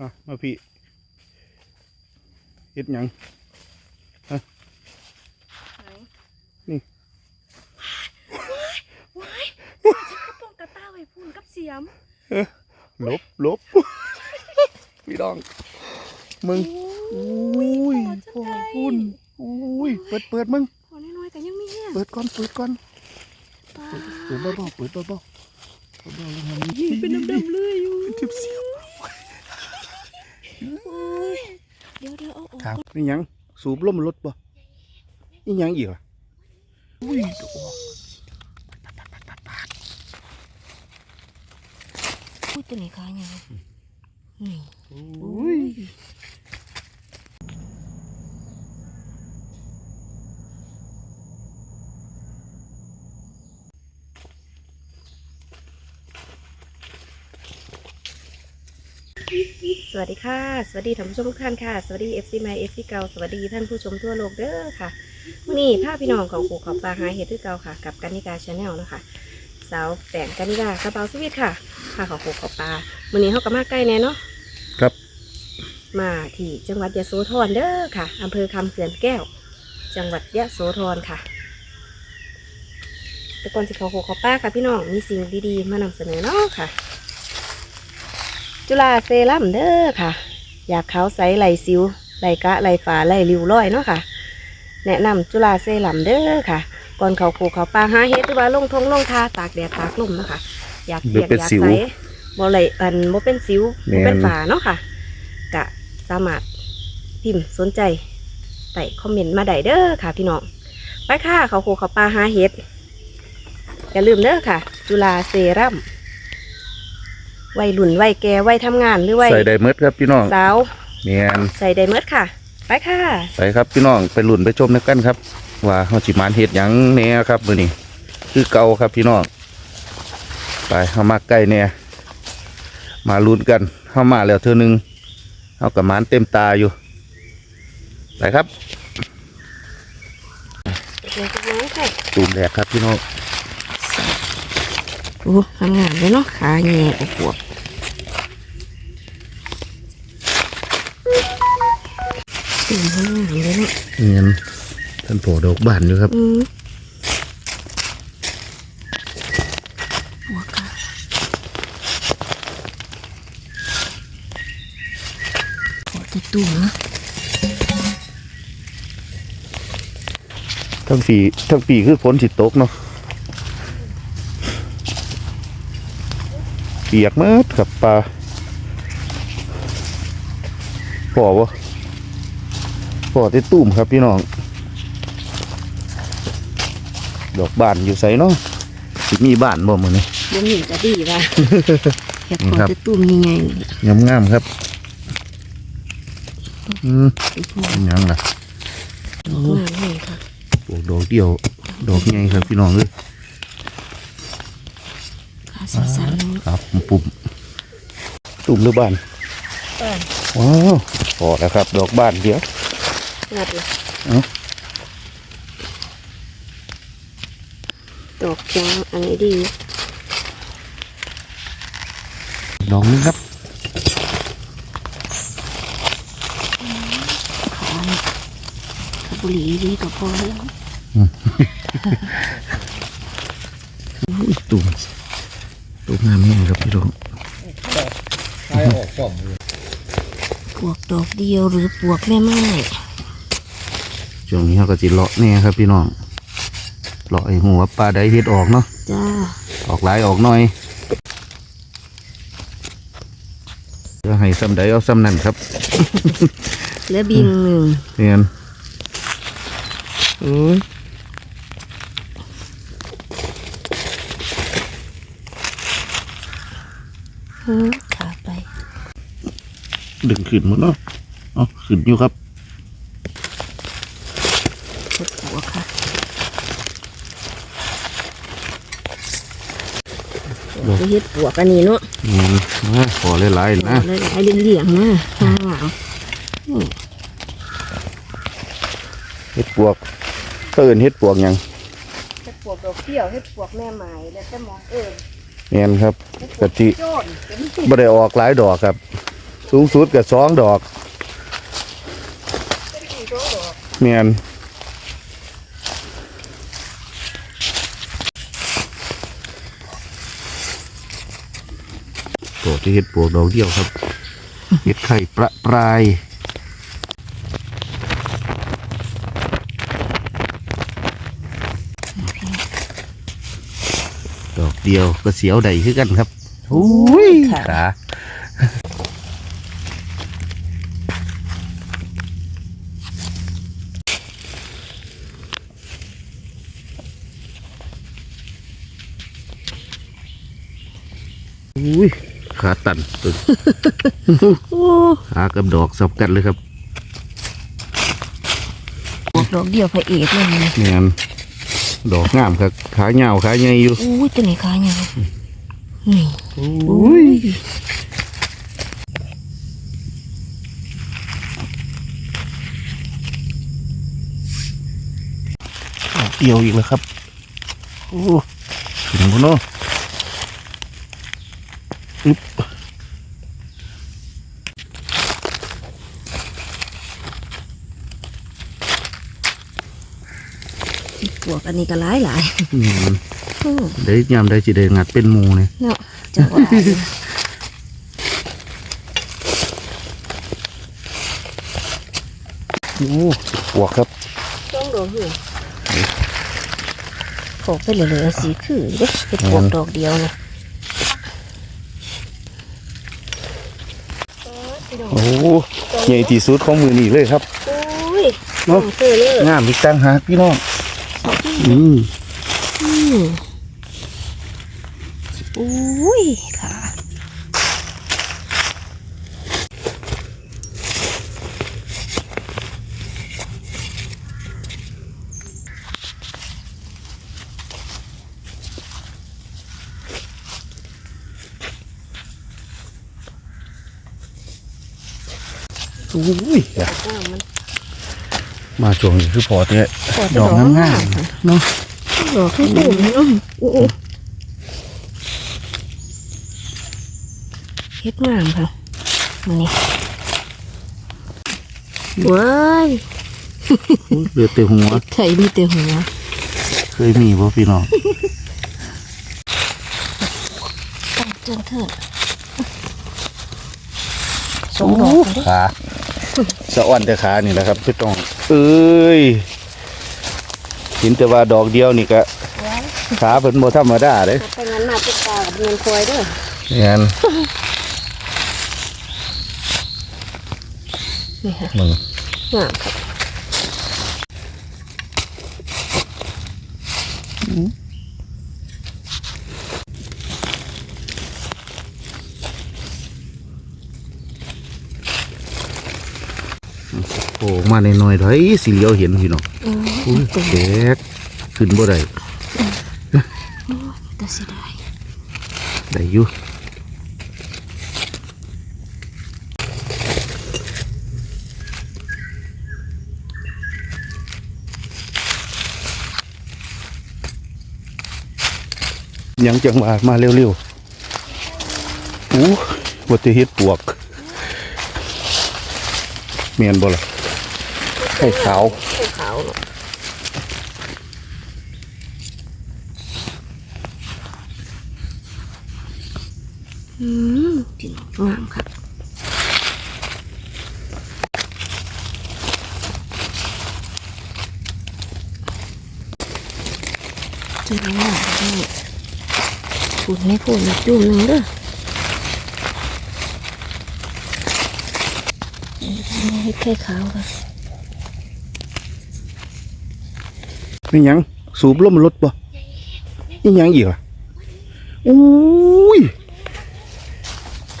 อะมาพี่เฮ็ดหยังไหนนี่ว้ายกระโปรงกระต้าไว้พูนกับเสียมลบลบพี่น้อง มึงโอ้อุ้ยจัพ่องไดพุ่นอุ้ยเปิดเปิดมึงพอน้อยๆแต่ยังมีแห้งเปิดก่อนเปิดก่อนปลาเปิดเบาๆเปิดเบาๆเบาๆแล้วทำยิงเป็นดำๆเลยอยู่เป็นทิพเสียบโอ้ย เดี๋ยวเดี๋ยวเอาออกครับนี่หยังสูบลมรถบ่นี่หยังอีกล่ะอุ้ยดอกอุ้ยตัวนี้ขายังนี่อุ้ย วัสดีค่ะ สวัสดีท่านผู้ชมทุกท่านค่ะ สวัสดี FC ใหม่ FC เก่าสวัสดีท่านผู้ชมทั่วโลกเด้อค่ะวันนี้ภาพพี่น้องของปู่ขอบปลาหาเห็ดที่เก่าค่ะ กับกันิกาชาแนลนะคะสาวแฝงกันิกากระเป๋าสวิตค่ะค่ะของปู่ขอบปลาวันนี้เขาก็มาใกล้แน่เนาะครับ มาที่จังหวัดยะโสธรเด้อค่ะอำเภอคำเขื่อนแก้ว จังหวัดยะโสธรค่ะแต่ก่อนสิเขาโคเขาป้าค่ะพี่น้องมีสิ่งดีๆ มานำเสนอเนาะค่ะ จุฬาเซรั่มเด้อค่ะ อยากขาวใสไหลสิวไหลกะไหลฝาไหลริ้วร้อยเนาะค่ะ แนะนำจุฬาเซรั่มเด้อค่ะ ก่อนเขาโคเขาปลาหาเฮ็ดหรือว่าลงทงลงทาตากแดดตากลมเนาะค่ะ อยากเปียกบ่เป็นอยากสิวใสบ่ไหลอันบ่เป็นสิวแม่บ่นเป็นฝาเนาะค่ะกะสามารถพิมพ์สนใจใส่คอมเมนต์มาได้เด้อค่ะ พี่น้องไปค่ะเขาโคเขาปลาหาเห็ดอย่าลืมเด้อค่ะ จุฬาเซรั่ม วัยรุ่นวัยแก่วัยทำงานหรือวัยใส่ไดเมดครับพี่น้องสาวเมียนใส่ได้เมดค่ะ ไปค่ะไปครับพี่น้องไปลุ่นไปชมนักกันครับ ว่าเฮาสิมานเฮ็ดหยังแหน่ครับมื้อนี้คือเก่าครับพี่น้องไปเฮามาใกล้แหน่มาลุ้นกันเฮามาแล้วเทื่อนึงเฮากับมานเต็มตาอยู่ไปครับเดี๋ยวจะน้องค่ะตูมแรกครับพี่น้องโอ้ทำงานเลยเนาะขาแง่อวบ ๆตื่นทำงานเลยเนาะเมียนท่านโผดอกบานอยู่ครับอืมหัวกะหัวจะตุ่มนะทั้งปีทั้งปีคือฝนสิตกเนาะเปียกหมืดกับปลาพอวะ พอที่ตุ่มครับพี่น้อง ดอกบานอยู่ใส่เนาะสิมีบ้านบ่มือนี่บ่มีจะดีว่ะอยากนี่ขอครับจะตุ่มยังไงงามงามๆครับอืมไอ้พวกเป็นหยังล่ะดอกงามเลยค่ะปลูกดอกเดียว ดอกใหญ่ครับพี่น้องเลยขาสั้นๆเลยครับปุ่มตุ่มหรือบ้านเปิ้นว้าวพอแล้วครับ ดอกบ้านเดียว งัดเลยเอ้าดอกจังอันนี้ดีดอกนี้ครับขาเนี่ยขาบุหรี่ดีก็พอแล้วอุ้ยตุ่มตุ่มงามแน่ครับพี่น้องปวกดอกเดียวหรือปวกแม่ไม้ ช่วงนี้เขาก็จิเลาะแน่ครับพี่น้องเลาะไอ้หัวปลาได้เฮ็ดออกเนาะจ้าออกหลายออกหน่อยจะให้ซ้ำใดเอาซ้ำนั่นครับเหลือบิงหนึ่งเนียนโอ้ยหือขาไป ดึงขึ้นหมดเนาะเอาขึ้นอยู่ครับ เฮ็ดปวกค่ะปวกไป เฮ็ดปวกอันนี้เนาะเนียนมาขอหลายๆนะเลยไอ้เหลี่ยงๆนะหางหวาวเฮ็ดปวกเอิ้นเฮ็ดปวกหยังเฮ็ดปวกดอกเขี้ยวเฮ็ดปวกแม่ไม้แล้วแต่มองเอิญเนียนครับกะทิโจนเป็นบ่ได้ออกหลายดอกครับ สูงสุดกับสองดอกเมียน ตัวที่เห็ดปวกดอกเดียวครับ เห็ดไข่ประปรายดอกเดียวก็เสียวใดคือกันครับอุ้ยค่ะขา ขาตันตัวโอ้ขากับดอกสับกันเลยครับดอกเดียวพระเอกเลยนี่แมนดอกงามครับขาเหงาขาใหญ่อยู่อู้ตัวนี้ขาเนี่ยนี่อุ้ยดอกเดียวอีกแล้วครับโอ้ถึงพนเนาะ อึ๊บปวกอันนี้ก็หลายหลายอืมๆอืมได้ยามได้จิได้งัดเป็นหมูเนี่ยเนาะจะว่าโอ้ปวกครับต้องดอกหือปอกไปเหลือๆสีคือเด้เป็นปวกดอกเดียวนะ โอ้ใหญ่ที่สุดของมือนี่เลยครับอุ้ยเนาะเจอเลยงามอีกตั้งหากพี่น้องอืมอืมอุ้ยค่ะ อุ้ยอยากอ้าวมันมาช่วงนี้คือพอเนี่ยปวดอกงามๆเนาะดอกให้ดูเนาะโอ้โหเฮ็ดงามค่ะมานี่เว้ยอุ๊ยเหลือแต่หัวไข่มีแต่หัวเคยมีบ่พี่น้องตั้งจนเถิดสองดอกกันเด้ขา สะอ่อนแต่ขานี่แหละครับพี่ต้อง เอ้ยเห็นแต่ว่าดอกเดียวนี่ก็ขาเพิ่นบ่ธรรมดาเด้ไปงั้นมาติดตากับเงินควายเด้องั้นนี่ค่ะมึงงามครับ มาในน้อยๆเถอยสิเหลียวเห็นพี่น้องอืมอุ้ยแตกขึ้นบ่ได้แต่เสียดายได้อยู่ยังจังมามาเร็วๆอู้วัตเฮ็ดปวกเมียนบ่ล่ะ ไข่ขาวไข่ขาวเนาะอืมพี่น้องงามครับจุดงามนี่พูดไม่พูดนจุ่มหนึ่งเด้อให้ไข่ขาวค่ะ นี่หยังสูบลมรถบ่นี่หยังอีกล่ะอุ้ย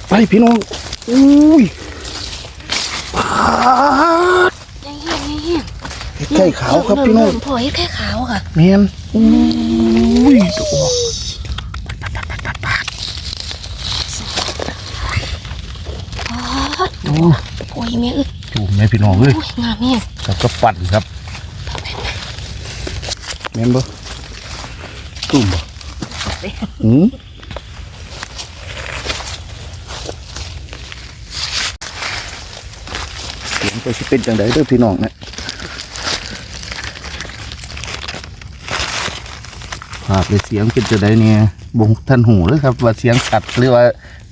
ไปพี่น้องอุ้ยปาดยังเหี้ยยังเหี้ยเห็ดไข่ขาวครับพี่น้องเริ่มพอเฮ็ดไข่ขาวค่ะเมียนอุ้ยดอกโอ้โอ้ยแม่อึดจูมแม่พี่น้องเอ้ยโอ้ยงามเนี่ยแล้วก็ปั่นครับ เมนบ่ตุ่มบ่หืมสียงไปสิเป็นจังไดเด้อพี่น้องนะภาพเลยเสียงเป็นจังไดเนี่ยบงท่านหูเลยครับ ว่าเสียงสัตว์หรือว่า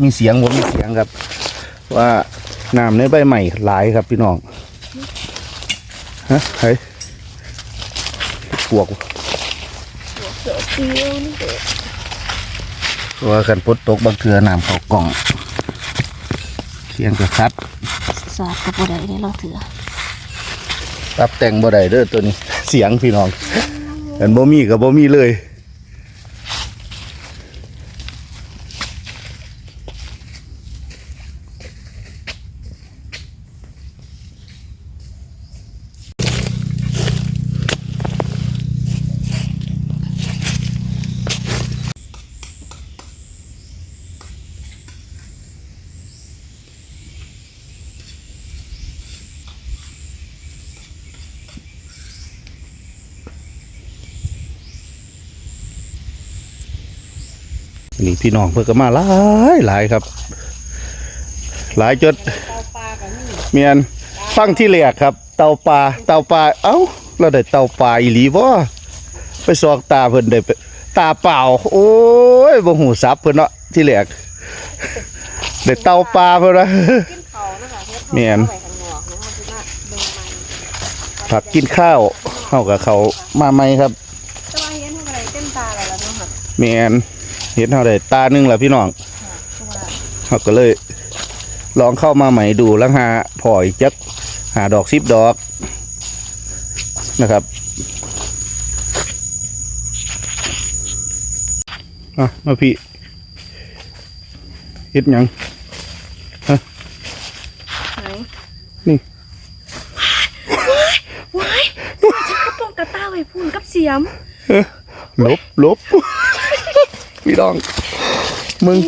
มีเสียงบ่มีเสียงครับ ว่าน้ำในใบใหม่หลายครับพี่น้องฮะเฮ้ยปวก เสือเขียวนี่เด้อว่ากันพดตกบางเทือน้ำเขากล่องเสียงกระคัดสาดกับบ่ได้ได้เราถือปรับแต่งบ่ได้เด้อตัวนี้ เสียงพี่น้องอันบ่มีกับบ่มีเลย นี่พี่น้องเพื่อก็มาหลายหลายครับ หลายจดเมียนฟังที่แรกครับ เตาปลาเตาปลาเอ้าเราได้เตาปลาอีหลีบ่ไปซอกตาเพิ่นได้ไปตาเปล่า โอ้ยบ่หูซับเพิ่นเนาะที่แรกได้เตาปลาเพิ่นว่ากินเขานะคะเฮ็ดแม่นไปข้างนอกนะคะคือว่าเบิ่งมันผักกินข้าวเฮากับเขาวมาใหม่ครับแต่ว่าเห็นอะไรเต็มตาแล้วล่ะเนาะค่ะแม่น เห็นเฮาได้ตาหนึงแล้วพี่น้องเพราะว่าเขาก็เลย ลองเข้ามาใหม่ดูแล้วหาพออีกจักหาดอกซิบดอกนะครับอะมาพี่เฮ็ดหยังไหนนี่ว้ายฉันก็ป้องกระต้าไว้พูนกับเสียมลบลบ พี่น้อง มึง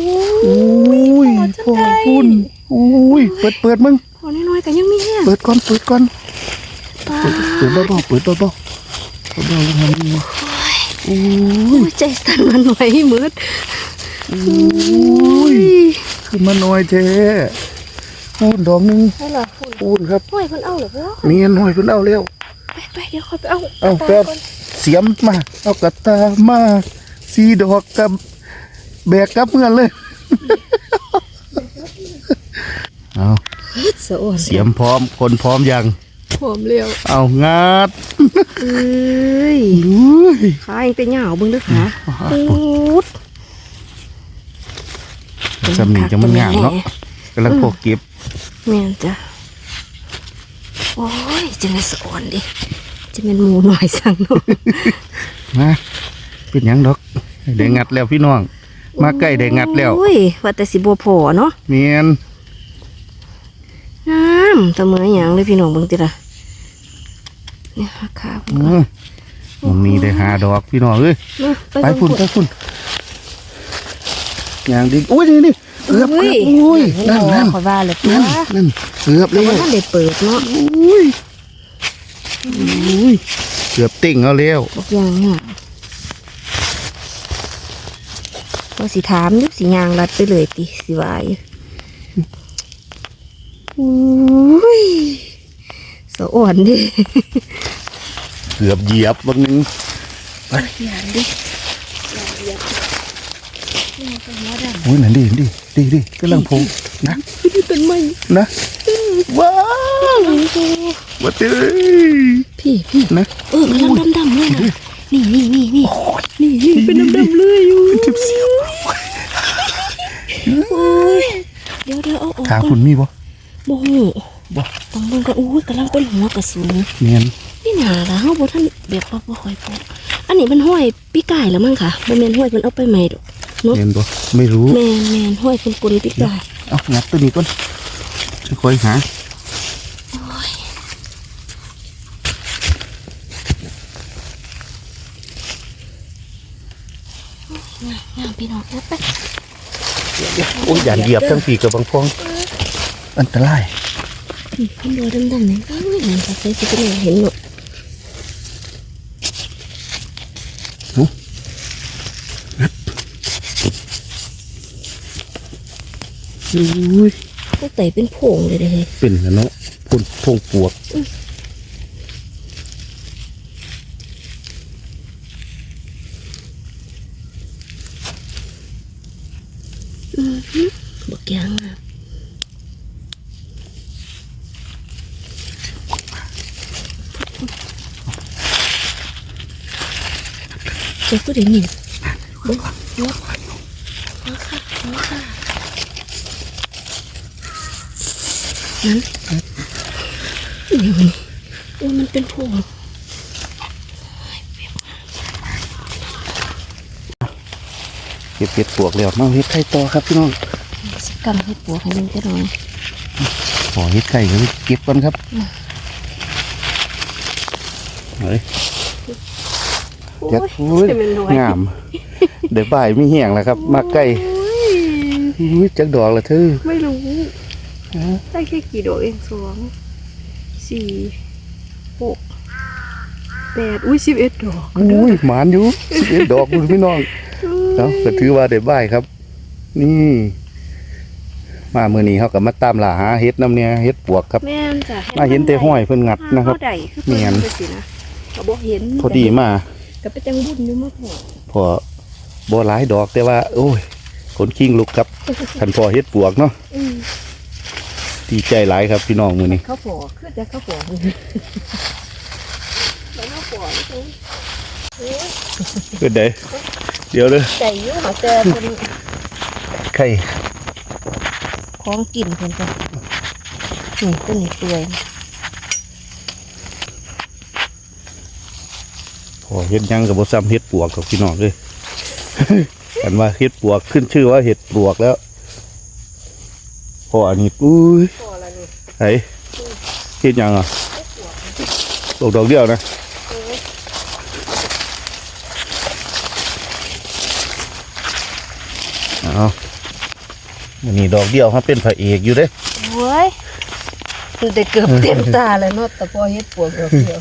อุ้ยขอจังพ่อได้พุ่นอุ้ยเปิดเปิดมึงพอน้อยๆก็ยังมีแห้งเปิดก่อนเปิดก่อนป้าเปิดเบาๆเปิดเบาๆเบาๆแล้วทำยังไงอุ้ยโอ้ยใจสั่นมันไหวมืดอุ้ยคือมันน้อยแท้ปูนดอกหนึงให้เหรอพูนปูนครับห้อยเพิ่นเอาเหรอพ่อเมียน้อยเพิ่นเอาแล้วไปไปเดี๋ยวค่อยไปเอาเอาตแป๊บก่อนเสียมมาเอากระตามา สีดอกกับแบกกลับเมื่อนเลย เอาเฮ็ดสะอ่อนเสียมพร้อมคนพร้อมยัง หอมเร็วเอางัดเอ้ยอุ้ยขายังแต่เหงาเบิ่งเด้อขาปูดสำนีจะมันงามเนาะกำลังพวกเก็บแม่นจ้ะ โอ้ยจะไม่สะอ่อนดิจะเป็นหมูหน่อยสั่งเนาะนะเป็นหยังดอก ได้งัดแล้วพี่น้อง มาใกล้ได้งัดแล้วโอ้ยว่าแต่สิบัวพอเนาะเมียนน้ำตะเมือหยังเลยพี่น้องเบิ่งติล่ะเนี่ยขาเบิ่งอืมมึงนี่ได้หาดอกพี่น้องเอ้ยเนาะไปเบิ่งพุ่นไปพุ่นอย่างดีอุ้ยนี่นี่เกือบอุ้เกืยอบอุ้ยนั่นนั่นขอยว่าเลยนั่นว่านั่นเกือบเลแต่ยว่าท่านได้เปิดเนาะอุ้ยอุ้ยเกือบติ่งเอาแล้วบอกอย่างเนี่ย ว่าสิถามอยุสิยางรัดไปเลยติสิวายอุ้ยสะอ่อนดิเกือบเหยียบบางนึงยางดิอุ้ยนั่นดิดิดิดิกำลังพงนะนี่เป็นไม้นะว้าววัดเอ้ยพี่พี่นะเออกำลังดำๆเลยนะนี่นี่นี่นี่นี่นี่เป็นดำๆเลยอยู่ ทิพเสียว โอ้ยเดี๋ยวเดี๋ยวเอาออกขาก่อคุนณมีบ่โอ้โหบ่ต้องเบิ่งกันอู้ยกำลังเป็นหัวกระสุนเมียนนี่หนาละเฮาบ่ท่านแบบว่าบ่ค่อยพออันนี้มันห้อยปีกายแล้วมั้งค่ะบ่แม่นห้อยเพิ่นเอาไปใหม่ดอกเนาะเมียนบ่ไม่รู้แม่นแม่นห้อยเพิ่นปนปีกายเอางัดตัวนี้ก่อนจะคอยหางามพี่น้องเอาไป โอ้ยอย่าเหยียบทั้งปีกับบางฟองอันตรายนี่เพิ่นดูดำๆนี่อ้าวนี่มันใส่สิเป็นเห็นเนาะอุ้ยพวกไตเป็นโผงเลยเด้อเป็นแล้วเนาะพุ่นพงปวก บักยางอะเจ้าก็ ได้ยินบ่บ่บ่ค่ะบ่ค่ะนั่นนี่มันโอ้ยมันเป็นพวงเก็บเก็บปวกแล้วมาเฮ็ดไข่ต่อครับพี่น้องสิกำให้ปวกให้มันจะหน่อยขอเฮ็ดไข่ก็ไปเก็บก่อนครับเฮ้ย โอ้จักยโอ้ยให้มันหน่อยงาม เดี๋ยวบ่ายมีแห้งแล้วครับ มาใกล้โอ้ยอุ้ยจักดอกละเธอไม่รู้ได้แค่กี่ดอกเองสองสี่หกแปดอุ้ยสิบเอ็ดดอกอุ้ยหมานอยู่สิบเอ็ดดอกคุณพี่น้องเนาะก็ถือว่าเดี๋ยวบ่ายครับ นี่ มามื้อนี้เขาก็มาตามล่าหาเฮ็ดน้ำเนี่ยเฮ็ดปวกครับแม่นจ้ะมาเห็นแต่ห้อยเพิ่นงัดนะครับเขาได้คือเมีเพิ่ยนนไปสินะเขาบอกเห็นพอดีมา ก็ไปจังบุญอยู่มาพอพอบ่หลายดอกแต่ว่า โอ้ยขนคิงลุกครับคันพอเฮ็ดปวกเนาะอืมดีใจหลายครับพี่น้องมื้อนี้เขาพอคือจะเขาพอแล้วเขาพอจังเอ้ยเป็นไดเดี๋ยวเด้อใจอยู่หาแต่เพิ่นไข่ของกินเพิ่นจ้ะนี่ต้นนี้ตัวย พอเฮ็ดยังก็บ่ซ้ำเฮ็ดปวกกับพี่น้องเด้ยกันว่าเฮ็ดปวกขึ้นชื่อว่าเฮ็ดปวกแล้วพออันนี้อุ้ยไอ้เฮ็ดยังอะดอกดอกเดียวนะเอ้ยเอาอันนี้ดอกเดียวครับเป็นพระเอกอยู่เด้โว้ยมันได้เกือบเต็มตาเลยเนาะแต่พอเฮ็ดปวกดอกเดียว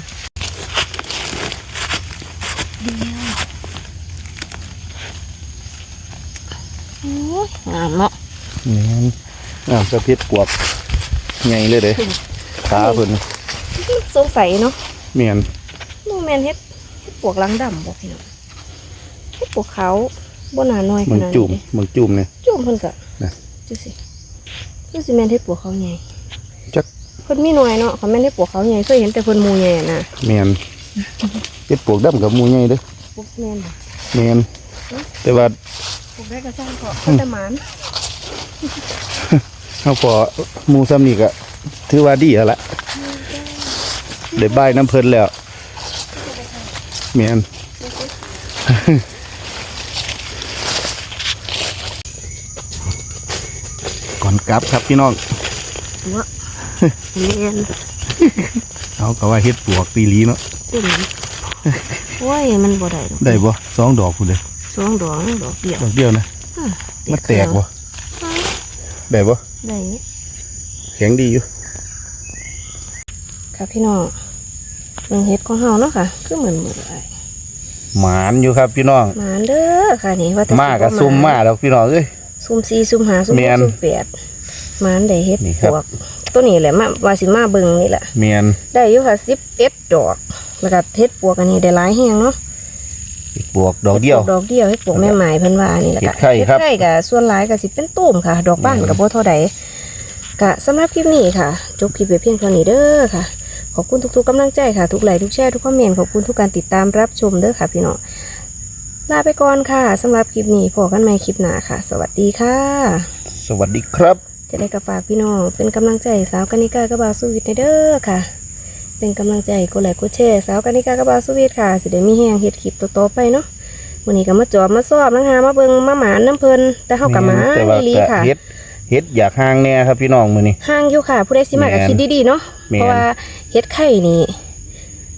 เดียวโอ้ยงามเนาะนี่งามจะเฮ็ดปวกใหญ่เลยเด้ขาเพิ่นสงสัยเนาะเมียนโมแมนเฮ็ดเฮ็ดปวกหลังดำบ่พี่น้องเฮ็ดปวกขาวบ่หนาน้อยขมึงนาดจุ่มนี้มึงจุ่มเนี่ยจุ่มเพิ่นก็นะจังซี่คือสิแม่นเฮ็ดปวกเขาใหญ่จักเพิ่นมีหน่วยเนาะเขาแม่นเฮ็ดปวกเขาใหญ่เคยเห็นแต่เพิ่นหมู่ใหญ่อะนะเมียน เฮ็ดปวกดำกับหมูใหญ่เด้อปวกแม่นบ่เมียนแต่ว่าปวกได้ก็สร้างก็เขาแต่หมานเฮาพอหมูซ้ำนี่ก็ถือว่าดีแล้วล่ะได้บายน้ำเพิ่นแล้วเมียนก่อนกลับครับพี่น้องวะแม่นเอาก็ว่าเฮ็ดปวกตีหลีเนาะ เป็นหยัง โอ้ยมันบ่ได้ดอกได้บ่สองดอกพุ่นเลยสองดอกดอกเดียวดอกเดียวนะอะมันแตกบ่ได้บ่ได้แข็งดีอยู่ค่ะพี่น้องเบิ่งเฮ็ดของเฮาเนาะค่ะคือเหมือนมืออ้ายหมานอยู่ครับพี่น้องหมานเด้อค่ะนี่ว่าแต่มากับบ่ซุ่มมาแล้วพี่น้องเอ้ยซุ่ม4ซุ่ม5ซุ่มแม่6นซุ่ม8หมานได้เฮ็ดนี่คปรับวกตัวนี้แหละมาว่าสิมาเบิ่งนี่แหละเมียนได้อยู่ค่ะ11ดอก แล้วก็เฮ็ดปวกอันนี้ได้หลายแฮงเนาะปวกดอกเดียว ดอกเดียวเฮ็ดปวกแม่หมายเพิ่นว่านี่แหละเฮ็ก็ดไข่ครับเฮ็ดไข่ก็ส่วนหลายก็สิเป็นตุ้มค่ะ ดอกบ้านก็บ่เท่าใดก็สำหรับคลิปนี้ค่ะ จบคลิปไปเพียงเท่านี้เด้อค่ะ ขอบคุณทุกๆกำลังใจค่ะ ทุกไลค์ทุกแชร์ทุกคอมเมนต์ขอบคุณทุกการติดตามรับชมเด้อค่ะพี่น้องลาไปก่อนค่ะสำหรับคลิปนี้พบกันใหม่คลิปหน้าค่ะ สวัสดีค่ะ สวัสดีครับ จะได้กระฝากพี่น้องเป็นกำลังใจให้สาวกานิกากระบาวสุวิทย์ในเด้อค่ะ เป็นกำลังใจกดไลค์กดแชร์สาวกานิกากระบาวสุวิทย์ค่ะ สิได้มีแห้งเฮ็ดคลิปต่อๆไปเนาะวันนี้ก็มาจอบมาสอบนะคะมาเบิ่งมาหมานน้ำเพลินแต่เฮากับหมาแต่ว่าอีหลีก็ค่ะเฮ็ดเฮ็ดอยากห่างแน่ครับพี่น้องมื้อนี้ห่างอยู่ค่ะ ผู้ใดสิมาก็แม่นคิดดีๆเนาะแม่นเพราะว่าเฮ็ดไข่นี่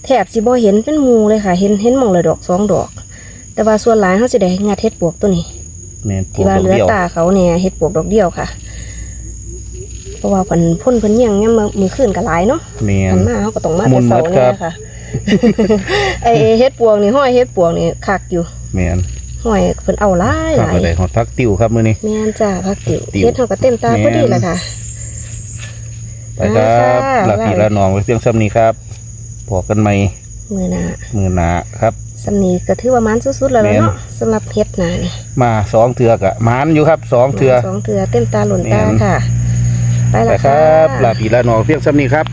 แทบสิบ่เห็นเป็นหมู่เลยค่ะ เห็นเห็นหมองละดอกสองดอก แต่ว่าส่วนหลายเฮาสิได้งัดเฮ็ดปวกตัวนี้แม่นปวที่กว่าดอกเหลือเดียวตาเขาเนี่ยเฮ็ดปวกดอกเดียวค่ะ เพราะว่าเพิ่นพ่นเพิ่นยังเนี่ยามมือมือขึ้นก็หลายเนาะแม่หันนมาเขาก็ต้องมามุแต่นเสาหมดเนี่ครัยบค่ะไอเฮ็ดปวงนี่ห้อยเฮ็ดปวงนี่คักอยู่แม่นห้อยเพิ่นเอาหลายคหรับลายอะไรฮอดพักติ้วครับมื้อนี้ แม่นจ้าพักติ๋วติ๋ว เฮ็ดเฮาก็เต็มตาแม่นพอดีแหละค่ะ ไปครับลาพี่ละน้องไว้เพียงซ้ำนี้ครับพอกันใหม่มือหนามือหนาครับ สำนีก็ถือว่ามันสุดๆแล้วล่ะแม่นเนาะสำหรับเฮ็ดหนานี่มาสองเถือกะหมานอยู่ครับสองเถือ สองเถือเต็มตาหล่นตาแม่น ค่ะ ไปไปละคค่ะรับลาพี่ละน้องเพียงซ้ำนี้ครับ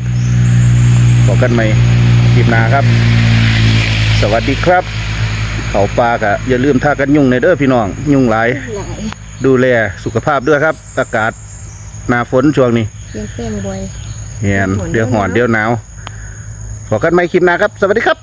พอกันใหม่คลิปหน้าครับ สวัสดีครับ เขาปลากะอย่าลืมท่ากันยุงในเด้อพี่น้อง ยุงหลาย หลายดูแลสุขภาพด้วยครับ อากาศหนาฝนช่วงนี้เพียงเต็มบ่อยเฮียนเดี๋เดี๋ยยววหหออนนเดี๋ยวหนาวพอกันไม่คลิปหน้าครับ สวัสดีครับ